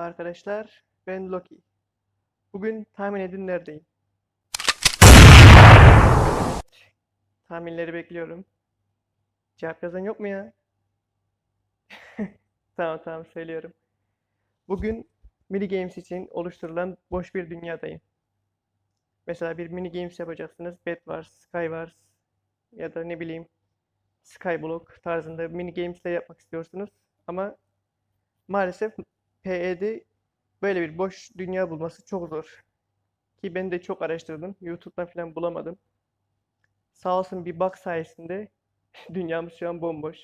arkadaşlar. Ben Loki. Bugün tahmin edin neredeyim? Tahminleri bekliyorum. Cevap yazan yok mu ya? Tamam tamam söylüyorum. Bugün mini games için oluşturulan boş bir dünyadayım. Mesela bir mini games yapacaksınız. Bed Wars, Sky Wars ya da ne bileyim Skyblock tarzında mini gamesler yapmak istiyorsunuz. Ama maalesef PE'de böyle bir boş dünya bulması çok zor. Ki ben de çok araştırdım. YouTube'dan falan bulamadım. Sağ olsun bir bug sayesinde dünyamız şu an bomboş.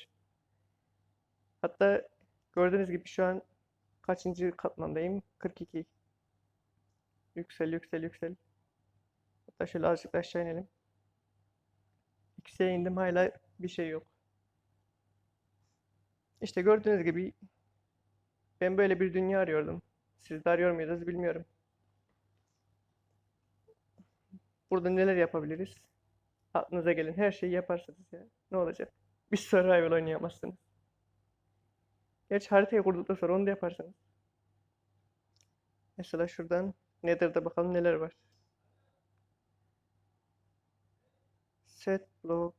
Hatta gördüğünüz gibi şu an kaçıncı katmandayım? 42. Yüksel, yüksel, yüksel. Hatta şöyle azıcık aşağı inelim. Yükseğe indim hala bir şey yok. İşte gördüğünüz gibi ben böyle bir dünya arıyordum. Siz de arıyor muydunuz bilmiyorum. Burada neler yapabiliriz? Aklınıza gelen her şeyi yaparsınız ya. Ne olacak? Bir survival oynayamazsınız. Gerçi haritayı kurduktan sonra onu da yaparsınız. Mesela şuradan Nether'da bakalım neler var. Set block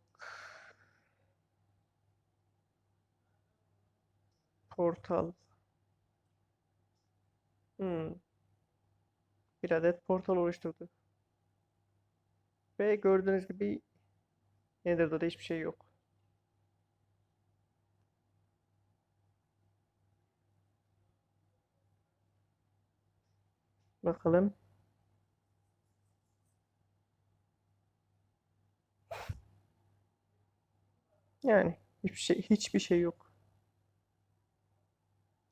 portal Hmm. Bir adet portal oluşturdu. Ve gördüğünüz gibi Nether'da da hiçbir şey yok. Bakalım. Yani hiçbir şey hiçbir şey yok.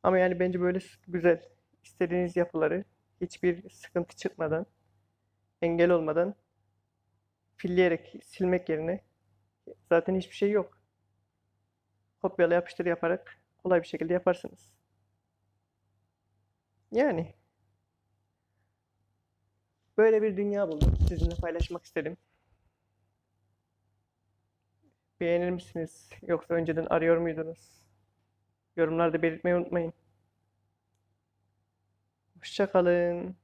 Ama yani bence böyle güzel. İstediğiniz yapıları hiçbir sıkıntı çıkmadan, engel olmadan filleyerek silmek yerine zaten hiçbir şey yok. Kopyala yapıştır yaparak kolay bir şekilde yaparsınız. Yani böyle bir dünya buldum. Sizinle paylaşmak istedim. Beğenir misiniz? Yoksa önceden arıyor muydunuz? Yorumlarda belirtmeyi unutmayın. Hoşça kalın.